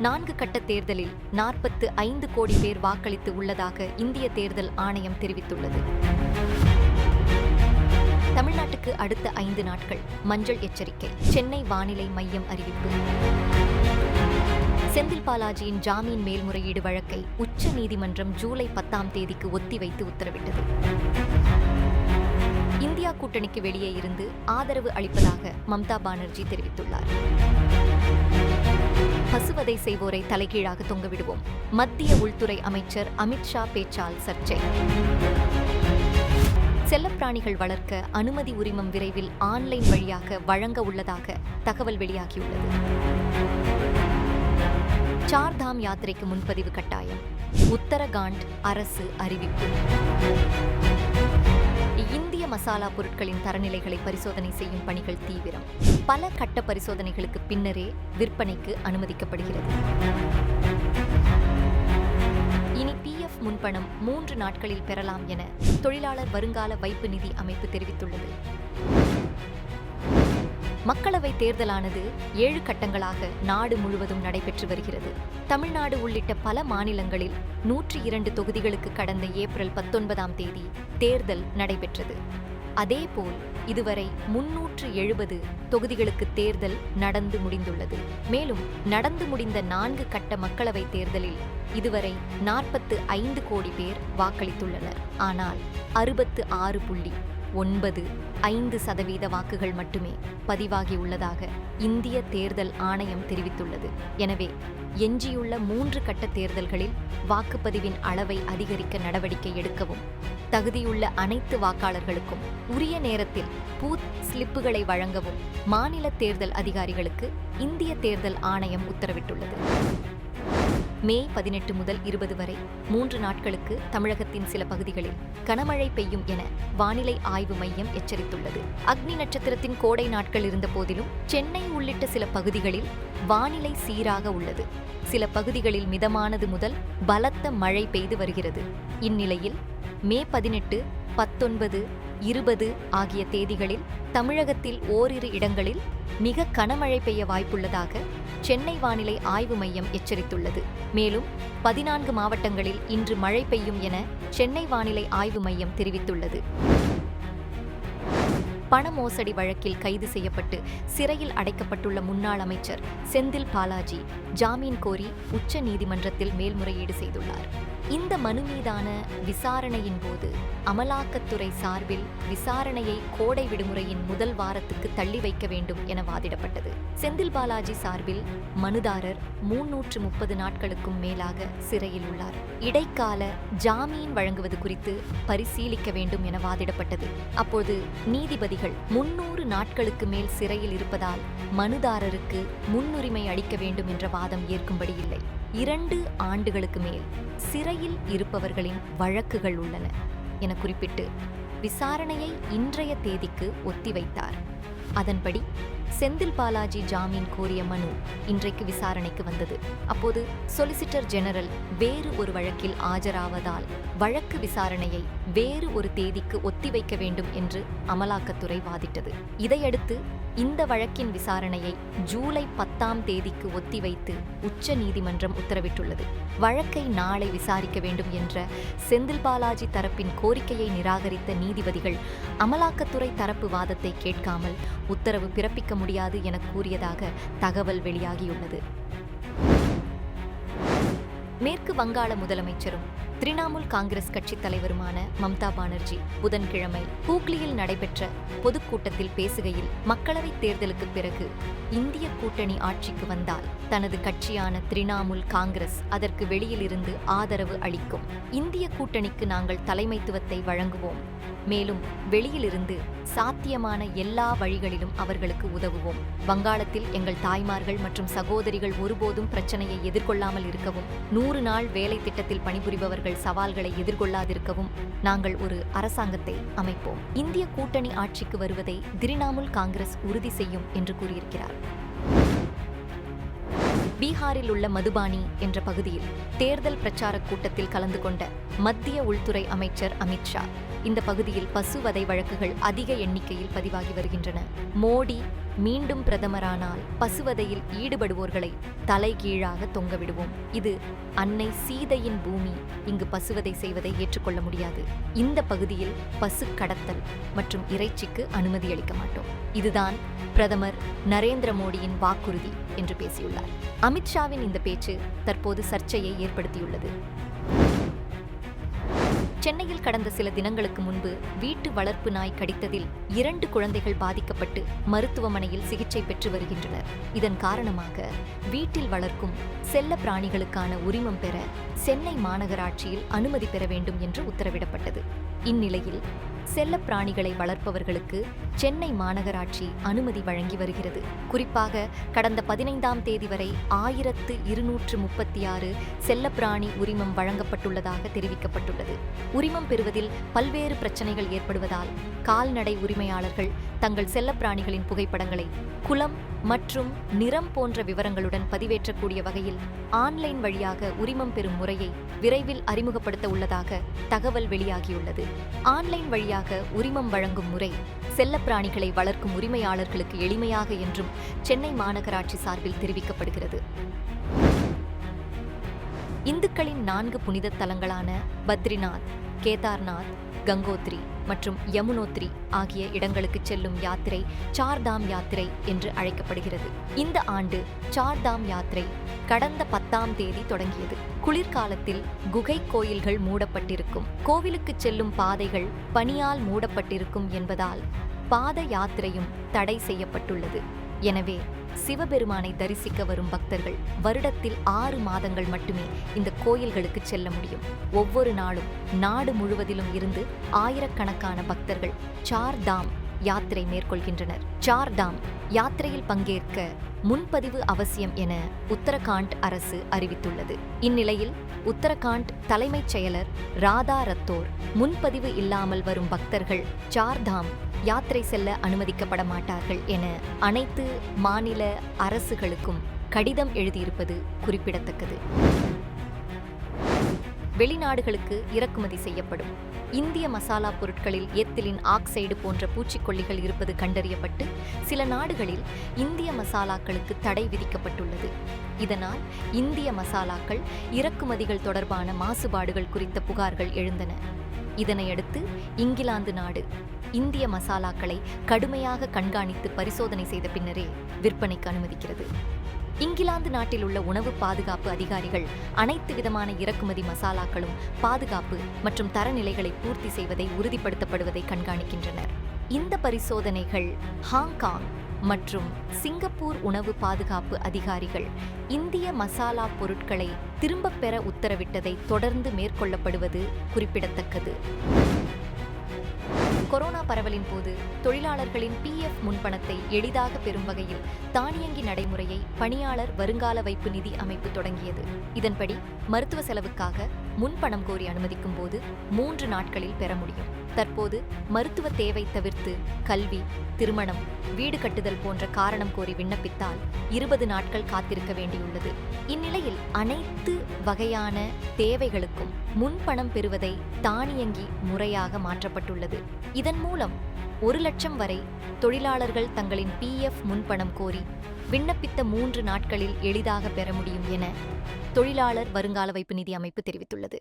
நான்கு கட்ட தேர்தலில் நாற்பத்து ஐந்து கோடி பேர் வாக்களித்து உள்ளதாக இந்திய தேர்தல் ஆணையம் தெரிவித்துள்ளது. தமிழ்நாட்டுக்கு அடுத்த ஐந்து நாட்கள் மஞ்சள் எச்சரிக்கை. சென்னை வானிலை மையம் அறிவிப்பு. செந்தில் பாலாஜியின் ஜாமீன் மேல்முறையீடு வழக்கை உச்ச நீதிமன்றம் ஜூலை பத்தாம் தேதிக்கு ஒத்திவைத்து உத்தரவிட்டது. இந்தியா கூட்டணிக்கு வெளியே இருந்து ஆதரவு அளிப்பதாக மம்தா பானர்ஜி தெரிவித்துள்ளார். பசுவதை செய்வோரை தலைகீழாக தொங்கவிடுவோம். மத்திய உள்துறை அமைச்சர் அமித்ஷா பேச்சால் சர்ச்சை. செல்லப்பிராணிகள் வளர்க்க அனுமதி உரிமம் விரைவில் ஆன்லைன் வழியாக வழங்க உள்ளதாக தகவல் வெளியாகியுள்ளது. சார்தாம் யாத்திரைக்கு முன்பதிவு கட்டாயம். உத்தரகாண்ட் அரசு அறிவிப்பு. மசாலா பொருட்களின் தரநிலைகளை பரிசோதனை செய்யும் பணிகள் தீவிரம். பல கட்ட பரிசோதனைகளுக்கு பின்னரே விற்பனைக்கு அனுமதிக்கப்படுகிறது. இனி பிஎஃப் முன்பணம் மூன்று நாட்களில் பெறலாம் என தொழிலாளர் வருங்கால வைப்பு நிதி அமைப்பு தெரிவித்துள்ளது. மக்களவை தேர்தலானது ஏழு கட்டங்களாக நாடு முழுவதும் நடைபெற்று வருகிறது. தமிழ்நாடு உள்ளிட்ட பல மாநிலங்களில் நூற்றி இரண்டு தொகுதிகளுக்கு கடந்த ஏப்ரல் பத்தொன்பதாம் தேதி தேர்தல் நடைபெற்றது. அதேபோல் இதுவரை முன்னூற்று எழுபது தொகுதிகளுக்கு தேர்தல் நடந்து முடிந்துள்ளது. மேலும் நடந்து முடிந்த நான்கு கட்ட மக்களவை தேர்தலில் இதுவரை நாற்பத்து ஐந்து கோடி பேர் வாக்களித்துள்ளனர். ஆனால் அறுபத்து ஆறு புள்ளி ஒன்பது ஐந்து சதவீத வாக்குகள் மட்டுமே பதிவாகியுள்ளதாக இந்திய தேர்தல் ஆணையம் தெரிவித்துள்ளது. எனவே எஞ்சியுள்ள மூன்று கட்ட தேர்தல்களில் வாக்குப்பதிவின் அளவை அதிகரிக்க நடவடிக்கை எடுக்கவும் தகுதியுள்ள அனைத்து வாக்காளர்களுக்கும் உரிய நேரத்தில் பூத் ஸ்லிப்புகளை வழங்கவும் மாநில தேர்தல் அதிகாரிகளுக்கு இந்திய தேர்தல் ஆணையம் உத்தரவிட்டுள்ளது. மே பதினெட்டு முதல் இருபது வரை மூன்று நாட்களுக்கு தமிழகத்தின் சில பகுதிகளில் கனமழை பெய்யும் என வானிலை ஆய்வு மையம் எச்சரித்துள்ளது. அக்னி நட்சத்திரத்தின் கோடை நாட்கள் இருந்த போதிலும் சென்னை உள்ளிட்ட சில பகுதிகளில் வானிலை சீராக உள்ளது. சில பகுதிகளில் மிதமானது முதல் பலத்த மழை பெய்து வருகிறது. இந்நிலையில் மே பதினெட்டு பத்தொன்பது இருபது ஆகிய தேதிகளில் தமிழகத்தில் ஓரிரு இடங்களில் மிக கனமழை பெய்ய வாய்ப்புள்ளதாக சென்னை வானிலை ஆய்வு மையம் எச்சரித்துள்ளது. மேலும் பதினான்கு மாவட்டங்களில் இன்று மழை பெய்யும் என சென்னை வானிலை ஆய்வு மையம் தெரிவித்துள்ளது. பண மோசடி வழக்கில் கைது செய்யப்பட்டு சிறையில் அடைக்கப்பட்டுள்ள முன்னாள் அமைச்சர் செந்தில் பாலாஜி ஜாமீன் கோரி உச்ச நீதிமன்றத்தில் மேல்முறையீடு செய்துள்ளார். இந்த மனு மீதான விசாரணையின் போது அமலாக்கத்துறை சார்பில் விசாரணையை கோடை விடுமுறையின் முதல் வாரத்துக்கு தள்ளி வைக்க வேண்டும் என வாதிடப்பட்டது. செந்தில் பாலாஜி சார்பில் மனுதாரர் முன்னூற்று முப்பது நாட்களுக்கும் மேலாக சிறையில் உள்ளார். இடைக்கால ஜாமீன் வழங்குவது குறித்து பரிசீலிக்க வேண்டும் என வாதிடப்பட்டது. அப்போது நீதிபதிகள் முன்னூறு நாட்களுக்கு மேல் சிறையில் இருப்பதால் மனுதாரருக்கு முன்னுரிமை அளிக்க வேண்டும் என்ற வாதம் ஏற்கும்படி இல்லை. இரண்டு ஆண்டுகளுக்கு மேல் சிறையில் இருப்பவர்களின் வழக்குகள் உள்ளன என குறிப்பிட்டு விசாரணையை இன்றைய தேதிக்கு ஒத்திவைத்தார். அதன்படி செந்தில் பாலாஜி ஜாமீன் கோரிய மனு இன்றைக்கு விசாரணைக்கு வந்தது. அப்போது சொலிசிட்டர் ஜெனரல் வேறு ஒரு வழக்கில் ஆஜராவதால் வழக்கு விசாரணையை வேறு ஒரு தேதிக்கு ஒத்திவைக்க வேண்டும் என்று அமலாக்கத்துறை வாதிட்டது. இதையடுத்து இந்த வழக்கின் விசாரணையை ஜூலை பத்தாம் தேதிக்கு ஒத்திவைத்து உச்ச நீதிமன்றம் உத்தரவிட்டுள்ளது. வழக்கை நாளை விசாரிக்க வேண்டும் என்ற செந்தில் பாலாஜி தரப்பின் கோரிக்கையை நிராகரித்த நீதிபதிகள் அமலாக்கத்துறை தரப்பு வாதத்தை கேட்காமல் உத்தரவு பிறப்பிக்க முடியாது என கூறியதாக தகவல் வெளியாகியுள்ளது. மேற்கு வங்காள முதலமைச்சரும் திரிணாமுல் காங்கிரஸ் கட்சித் தலைவருமான மம்தா பானர்ஜி புதன்கிழமை ஹூக்ளியில் நடைபெற்ற பொதுக்கூட்டத்தில் பேசுகையில் மக்களவைத் தேர்தலுக்கு பிறகு இந்திய கூட்டணி ஆட்சிக்கு வந்தால் தனது கட்சியான திரிணாமுல் காங்கிரஸ் அதற்கு வெளியிலிருந்து ஆதரவு அளிக்கும். இந்திய கூட்டணிக்கு நாங்கள் தலைமைத்துவத்தை வழங்குவோம். மேலும் வெளியிலிருந்து சாத்தியமான எல்லா வழிகளிலும் அவர்களுக்கு உதவுவோம். வங்காளத்தில் எங்கள் தாய்மார்கள் மற்றும் சகோதரிகள் ஒருபோதும் பிரச்சனையை எதிர்கொள்ளாமல் இருக்கவும் நூறு நாள் வேலை திட்டத்தில் பணிபுரிபவர்கள் சவால்களை எதிர்கொள்ளாதிருக்கவும் நாங்கள் ஒரு அரசாங்கத்தை அமைப்போம். இந்திய கூட்டணி ஆட்சிக்கு வருவதை திரிணாமுல் காங்கிரஸ் உறுதி செய்யும் என்று கூறியிருக்கிறார். பீகாரில் உள்ள மதுபானி என்ற பகுதியில் தேர்தல் பிரச்சாரக் கூட்டத்தில் கலந்து கொண்ட மத்திய உள்துறை அமைச்சர் அமித்ஷா இந்த பகுதியில் பசுவதை வழக்குகள் அதிக எண்ணிக்கையில் பதிவாகி வருகின்றன. மோடி மீண்டும் பிரதமரானால் பசுவதையில் ஈடுபடுவோர்களை தலைகீழாக தொங்கவிடுவோம் இது அன்னை சீதையின் பூமி. இங்கு பசுவதை செய்வதை ஏற்றுக்கொள்ள முடியாது. இந்த பகுதியில் பசு கடத்தல் மற்றும் இறைச்சிக்கு அனுமதி அளிக்க மாட்டோம். இதுதான் பிரதமர் நரேந்திர மோடியின் வாக்குறுதி என்று பேசியுள்ளார். அமித்ஷாவின் இந்த பேச்சு தற்போது சர்ச்சையை ஏற்படுத்தியுள்ளது. சென்னையில் கடந்த சில தினங்களுக்கு முன்பு வீட்டு வளர்ப்பு நாய் கடித்ததில் இரண்டு குழந்தைகள் பாதிக்கப்பட்டு மருத்துவமனையில் சிகிச்சை பெற்று வருகின்றனர். இதன் காரணமாக வீட்டில் வளர்க்கும் செல்ல பிராணிகளுக்கான உரிமம் பெற சென்னை மாநகராட்சியில் அனுமதி பெற வேண்டும் என்று உத்தரவிடப்பட்டது. இந்நிலையில் செல்ல பிராணிகளை வளர்ப்பவர்களுக்கு சென்னை மாநகராட்சி அனுமதி வழங்கி வருகிறது. குறிப்பாக கடந்த பதினைந்தாம் தேதி வரை ஆயிரத்து இருநூற்று முப்பத்தி ஆறு செல்லப்பிராணி உரிமம் வழங்கப்பட்டுள்ளதாக தெரிவிக்கப்பட்டுள்ளது. உரிமம் பெறுவதில் பல்வேறு பிரச்சனைகள் ஏற்படுவதால் கால்நடை உரிமையாளர்கள் தங்கள் செல்லப்பிராணிகளின் புகைப்படங்களை குலம் மற்றும் நிறம் போன்ற விவரங்களுடன் பதிவேற்றக்கூடிய வகையில் ஆன்லைன் வழியாக உரிமம் பெறும் முறையை விரைவில் அறிமுகப்படுத்த உள்ளதாக தகவல் வெளியாகியுள்ளது. ஆன்லைன் வழியாக உரிமம் வழங்கும் முறை செல்லப்பிராணிகளை வளர்க்கும் உரிமையாளர்களுக்கு எளிமையாக என்றும் சென்னை மாநகராட்சி சார்பில் தெரிவிக்கப்படுகிறது. இந்துக்களின் நான்கு புனித தலங்களான பத்ரிநாத் கேதார்நாத் கங்கோத்ரி மற்றும் யமுனோத்ரி ஆகிய இடங்களுக்கு செல்லும் யாத்திரை சார்தாம் யாத்திரை என்று அழைக்கப்படுகிறது. இந்த ஆண்டு சார்தாம் யாத்திரை கடந்த பத்தாம் தேதி தொடங்கியது. குளிர்காலத்தில் குகை கோயில்கள் மூடப்பட்டிருக்கும். கோவிலுக்கு செல்லும் பாதைகள் பனியால் மூடப்பட்டிருக்கும் என்பதால் பாத யாத்திரையும் தடை செய்யப்பட்டுள்ளது. எனவே சிவபெருமானை தரிசிக்க வரும் பக்தர்கள் வருடத்தில் ஆறு மாதங்கள் மட்டுமே இந்த கோயில்களுக்கு செல்ல முடியும். ஒவ்வொரு நாளும் நாடு முழுவதிலும் இருந்து ஆயிரக்கணக்கான பக்தர்கள் சார் தாம் யாத்திரை மேற்கொள்கின்றனர். சார் தாம் யாத்திரையில் பங்கேற்க முன்பதிவு அவசியம் என உத்தரகாண்ட் அரசு அறிவித்துள்ளது. இந்நிலையில் உத்தரகாண்ட் தலைமைச் செயலர் ராதா ரத்தோர் முன்பதிவு இல்லாமல் வரும் பக்தர்கள் சார்தாம் யாத்திரை செல்ல அனுமதிக்கப்பட மாட்டார்கள் என அனைத்து மாநில அரசுகளுக்கும் கடிதம் எழுதியிருப்பது குறிப்பிடத்தக்கது. வெளிநாடுகளுக்கு இறக்குமதி செய்யப்படும். இந்திய மசாலா பொருட்களில் எத்திலின் ஆக்சைடு போன்ற பூச்சிக்கொல்லிகள் இருப்பது கண்டறியப்பட்டு சில நாடுகளில் இந்திய மசாலாக்களுக்கு தடை விதிக்கப்பட்டுள்ளது. இதனால் இந்திய மசாலாக்கள் இறக்குமதிகள் தொடர்பான மாசுபாடுகள் குறித்த புகார்கள் எழுந்தன. இதனையடுத்து இங்கிலாந்து நாடு இந்திய மசாலாக்களை கடுமையாக கண்காணித்து பரிசோதனை செய்த பின்னரே விற்பனைக்கு அனுமதிக்கிறது. இங்கிலாந்து நாட்டில் உள்ள உணவு பாதுகாப்பு அதிகாரிகள் அனைத்து விதமான இறக்குமதி மசாலாக்களும் பாதுகாப்பு மற்றும் தரநிலைகளை பூர்த்தி செய்வதை உறுதிப்படுத்தப்படுவதை கண்காணிக்கின்றனர். இந்த பரிசோதனைகள் ஹாங்காங் மற்றும் சிங்கப்பூர் உணவு பாதுகாப்பு அதிகாரிகள் இந்திய மசாலா பொருட்களை திரும்பப் பெற உத்தரவிட்டதை தொடர்ந்து மேற்கொள்ளப்படுவது குறிப்பிடத்தக்கது. கொரோனா பரவலின் போது தொழிலாளர்களின் பிஎஃப் முன்பணத்தை எளிதாக பெறும் வகையில் தானியங்கி நடைமுறையை பணியாளர் வருங்கால வைப்பு நிதி அமைப்பு தொடங்கியது. இதன்படி மருத்துவ செலவுக்காக முன்பணம் கோரி அனுமதிக்கும் போது மூன்று நாட்களில் பெற முடியும். தற்போது மருத்துவ தேவை தவிர்த்து கல்வி திருமணம் வீடு கட்டுதல் போன்ற காரணம் கோரி விண்ணப்பித்தால் இருபது நாட்கள் காத்திருக்க வேண்டியுள்ளது. இந்நிலையில் அனைத்து வகையான தேவைகளுக்கும் முன்பணம் பெறுவதை தானியங்கி முறையாக மாற்றப்பட்டுள்ளது. இதன் மூலம் ஒரு லட்சம் வரை தொழிலாளர்கள் தங்களின் பிஎஃப் முன்பணம் கோரி விண்ணப்பித்த மூன்று நாட்களில் எளிதாக பெற முடியும் என தொழிலாளர் வருங்கால வைப்பு நிதி அமைப்பு தெரிவித்துள்ளது.